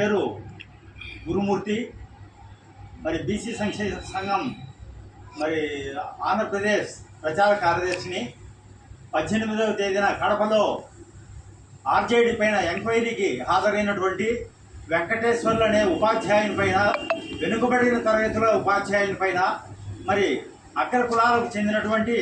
పేరు గురుమూర్తి మరి బీసీ సంక్షేమ సంఘం మరి ఆంధ్రప్రదేశ్ ప్రచార కార్యదర్శిని పద్దెనిమిదవ తేదీన కడపలో ఆర్జేడీ పైన ఎంక్వైరీకి హాజరైనటువంటి వెంకటేశ్వర్లు అనే ఉపాధ్యాయుని పైన వెనుకబడిన తరగతుల ఉపాధ్యాయుని పైన మరి అగ్ర కులాలకు చెందినటువంటి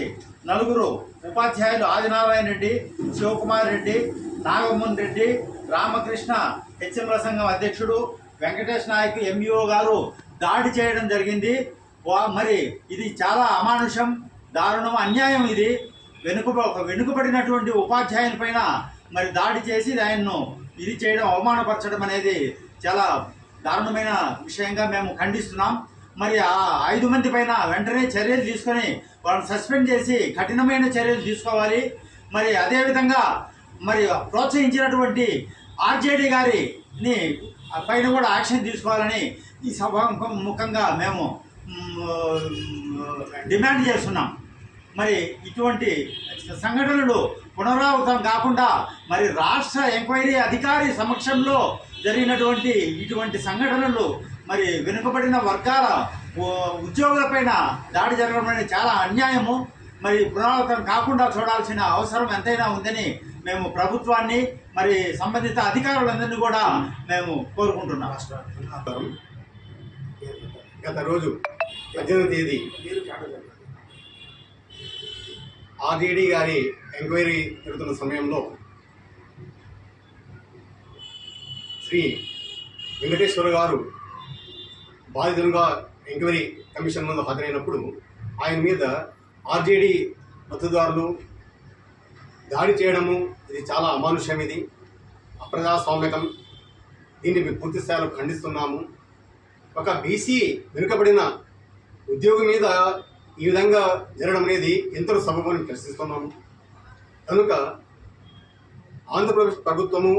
నలుగురు ఉపాధ్యాయులు ఆదినారాయణ రెడ్డి శివకుమార్ రెడ్డి నాగమోహన్ రెడ్డి రామకృష్ణ హెచ్ఎంల సంఘం అధ్యక్షుడు వెంకటేష్ నాయక్ ఎంఈఓ గారు దాడి చేయడం జరిగింది. వా- మరి ఇది చాలా అమానుషం దారుణం అన్యాయం ఇది. వెనుక ఒక వెనుకబడినటువంటి ఉపాధ్యాయుని పైన మరి దాడి చేసి ఆయన్ను ఇది చేయడం అవమానపరచడం అనేది చాలా దారుణమైన విషయంగా మేము ఖండిస్తున్నాం. మరి ఆ ఐదు మంది పైన వెంటనే చర్యలు తీసుకొని వాళ్ళని సస్పెండ్ చేసి కఠినమైన చర్యలు తీసుకోవాలి. మరి అదేవిధంగా మరి ప్రోత్సహించినటువంటి ఆర్జేడీ గారిని పైన కూడా యాక్షన్ తీసుకోవాలని ఈ సభ ముఖంగా మేము డిమాండ్ చేస్తున్నాం. మరి ఇటువంటి సంఘటనలు పునరావృతం కాకుండా మరి రాష్ట్ర ఎంక్వైరీ అధికారి సమక్షంలో జరిగినటువంటి ఇటువంటి సంఘటనలు మరి వెనుకబడిన వర్గాల ఉ- ఉద్యోగులపైన దాడి జరగడం అనేది చాలా అన్యాయము. మరి పునరావృతం కాకుండా చూడాల్సిన అవసరం ఎంతైనా ఉందని మేము ప్రభుత్వాన్ని మరి సంబంధిత అధికారులందరినీ కూడా మేము కోరుకుంటున్నాం నమస్కారం. గత రోజు పద్దెనిమిది తేదీ ఆర్డీడీ గారి ఎంక్వైరీ జరుగుతున్న సమయంలో శ్రీ వెంకటేశ్వర గారు బాధితులుగా ఎంక్వైరీ కమిషన్ ముందు హాజరైనప్పుడు ఆయన మీద ఆర్జేడీ మద్దతుదారులు దాడి చేయడము ఇది చాలా అమానుష్యం ఇది. అప్రజాస్వామ్యకం. దీన్ని మేము పూర్తి స్థాయిలో ఖండిస్తున్నాము. ఒక బీసీ వెనుకబడిన ఉద్యోగి మీద ఈ విధంగా జరగడం అనేది ఎంతో సబబని ప్రశ్నిస్తున్నాము కనుక ఆంధ్రప్రదేశ్ ప్రభుత్వము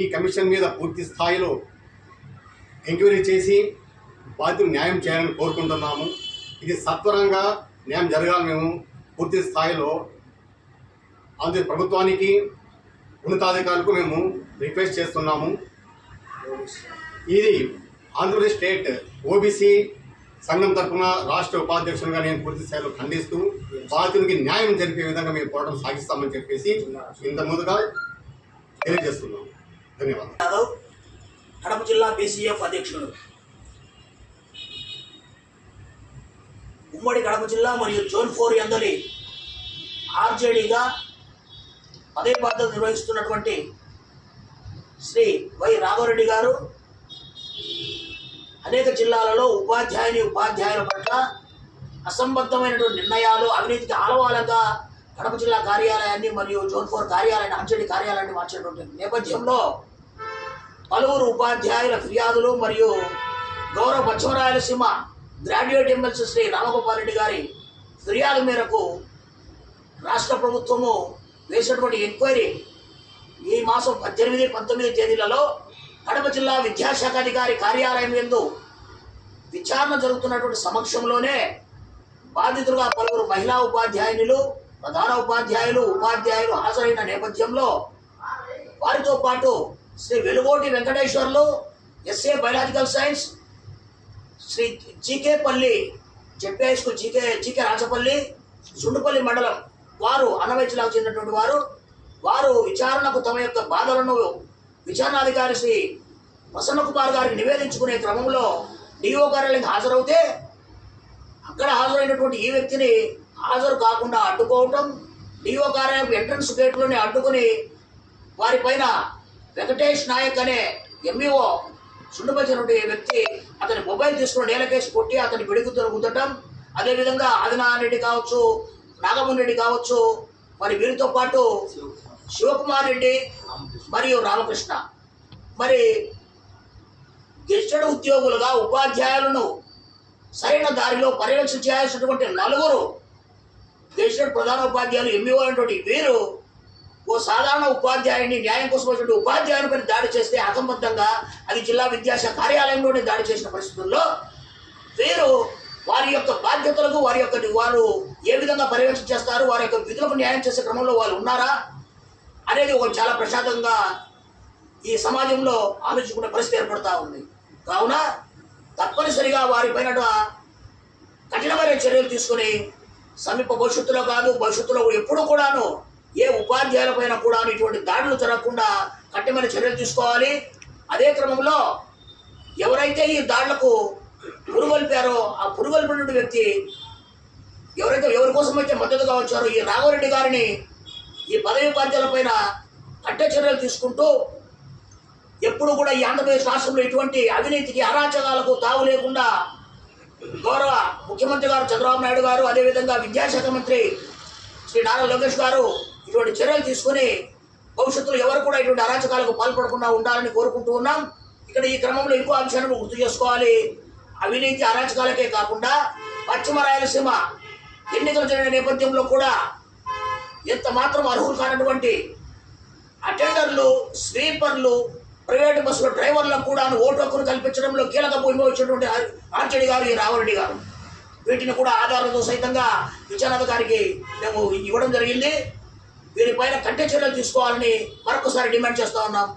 ఈ కమిషన్ మీద పూర్తి స్థాయిలో ఎంక్వైరీ చేసి బాధ్యతలు న్యాయం చేయాలని కోరుకుంటున్నాము. ఇది సత్వరంగా న్యాయం జరగాలి మేము పూర్తి స్థాయిలో ఆంధ్ర ప్రభుత్వానికి ఉన్నతాధికారులకు మేము రిక్వెస్ట్ చేస్తున్నాము. ఇది ఆంధ్రప్రదేశ్ స్టేట్ ఓబీసీ సంఘం తరఫున రాష్ట్ర ఉపాధ్యక్షులుగా నేను పూర్తి స్థాయిలో ఖండిస్తూ బాధితునికి న్యాయం జరిపే విధంగా మేము పోరాటం సాగిస్తామని చెప్పేసి ఇంత ముందుగా తెలియజేస్తున్నాం ధన్యవాదాలు. కడప జిల్లా బీసీఎఫ్ అధ్యక్షుడు. ఉమ్మడి కడప జిల్లా మరియు జోన్ ఫోర్ ఎందలి ఆర్జేడీగా అదే బాధ్యత నిర్వహిస్తున్నటువంటి శ్రీ వై రాఘవరెడ్డి గారు అనేక జిల్లాలలో ఉపాధ్యాయుని ఉపాధ్యాయుల పట్ల అసంబద్ధమైనటువంటి నిర్ణయాలు అవినీతికి ఆలవాలంగా కడప జిల్లా కార్యాలయాన్ని మరియు జోన్ ఫోర్ కార్యాలయాన్ని ఆర్జేడీ కార్యాలయాన్ని మార్చినటువంటి నేపథ్యంలో పలువురు ఉపాధ్యాయుల ఫిర్యాదులు మరియు గౌరవ పశ్చిమ రాయలసీమ గ్రాడ్యుయేట్ ఎమ్మెల్సీ శ్రీ రామగోపాల్ రెడ్డి గారి ఫిర్యాదు మేరకు రాష్ట్ర ప్రభుత్వము వేసినటువంటి ఎంక్వైరీ ఈ మాసం పద్దెనిమిది పంతొమ్మిది తేదీలలో కడప జిల్లా విద్యాశాఖ అధికారి కార్యాలయం ఎందు విచారణ జరుగుతున్నటువంటి సమక్షంలోనే బాధితులుగా పలువురు మహిళా ఉపాధ్యాయునులు ప్రధాన ఉపాధ్యాయులు ఉపాధ్యాయులు హాజరైన నేపథ్యంలో వారితో పాటు Shri Velugoti Venkateswarlu SA biological science Shri GK Palli ZP high school GK GK Rachapalli Sundupalli మండలం వారు అన్నవైద్యులకు చెందినటువంటి వారు. వారు విచారణకు తమ యొక్క బాధలను విచారణాధికారి శ్రీ ప్రసన్న కుమార్ గారికి నివేదించుకునే క్రమంలో డిఓ కార్యాలయం హాజరవుతే అక్కడ హాజరైనటువంటి ఈ వ్యక్తిని హాజరు కాకుండా అడ్డుకోవటం డిఓ కార్యాలయం ఎంట్రన్స్ గేట్లోనే అడ్డుకుని వారిపైన వెంకటేష్ నాయక్ అనే ఎంఈఓ సుండుపచ్చినటువంటి వ్యక్తి అతని మొబైల్ తీసుకుని నేలకేసి కొట్టి అతని పిడుగుతో గుద్దటం అదేవిధంగా ఆదినారాయణ రెడ్డి కావచ్చు నాగమోహన్ రెడ్డి కావచ్చు మరి వీరితో పాటు శివకుమార్ రెడ్డి మరియు రామకృష్ణ. మరి గెస్టెడ్ ఉద్యోగులుగా ఉపాధ్యాయులను సరైన దారిలో పర్యవేక్షణ చేయాల్సినటువంటి నలుగురు గెస్టెడ్ ప్రధాన ఉపాధ్యాయులు ఎంఈఓ అయినటువంటి వీరు ఓ సాధారణ ఉపాధ్యాయుని న్యాయం కోసం వచ్చిన ఉపాధ్యాయునిపై దాడి చేస్తే అసంబద్ధంగా అది జిల్లా విద్యాశాఖ కార్యాలయంలోనే దాడి చేసిన పరిస్థితుల్లో వీరు వారి యొక్క బాధ్యతలకు వారి యొక్క వారు ఏ విధంగా పర్యవేక్షణ చేస్తారు వారి యొక్క విధులకు న్యాయం చేసే క్రమంలో వాళ్ళు ఉన్నారా అనేది ఒక చాలా ప్రశాంతంగా ఈ సమాజంలో ఆలోచించుకునే పరిస్థితి ఏర్పడతా ఉంది. కావున తప్పనిసరిగా వారిపైన కఠినమైన చర్యలు తీసుకుని సమీప భవిష్యత్తులో కాదు భవిష్యత్తులో ఎప్పుడు కూడాను ఏ ఉపాధ్యాయులపైన కూడా ఇటువంటి దాడులు జరగకుండా కఠినమైన చర్యలు తీసుకోవాలి. అదే క్రమంలో ఎవరైతే ఈ దాడులకు పురుగొల్పారో ఆ పురుగొల్పినటువంటి వ్యక్తి ఎవరైతే ఎవరి కోసం అయితే మద్దతుగా వచ్చారో ఈ రాఘవరెడ్డి గారిని ఈ పదవి ఉపాధ్యాయుల పైన కఠిన చర్యలు తీసుకుంటూ ఎప్పుడు కూడా ఈ ఆంధ్రప్రదేశ్ రాష్ట్రంలో ఇటువంటి అవినీతికి అరాచకాలకు తావు లేకుండా గౌరవ ముఖ్యమంత్రి గారు చంద్రబాబు నాయుడు గారు అదేవిధంగా విద్యాశాఖ మంత్రి శ్రీ నారా లోకేష్ గారు ఇటువంటి చర్యలు తీసుకుని భవిష్యత్తులో ఎవరు కూడా ఇటువంటి అరాచకాలకు పాల్పడకుండా ఉండాలని కోరుకుంటూ ఉన్నాం. ఇక్కడ ఈ క్రమంలో ఇంకో అంశాన్ని గుర్తు చేసుకోవాలి. అవినీతి అరాచకాలకే కాకుండా పశ్చిమ రాయలసీమ ఎన్నికలు జరిగిన నేపథ్యంలో కూడా ఎంత మాత్రం అర్హులు కానటువంటి అటెండర్లు స్వీపర్లు ప్రైవేట్ బస్సుల డ్రైవర్లకు కూడా ఓటు హక్కును కల్పించడంలో కీలక భూమిక వచ్చినటువంటి ఆర్చడి గారు ఈ రావరెడ్డి గారు. వీటిని కూడా ఆధారంతో సైతంగా విచారణాధికారికి మేము ఇవ్వడం జరిగింది. దీనిపైన కంటే చర్యలు తీసుకోవాలని మరొకసారి డిమాండ్ చేస్తా ఉన్నాం.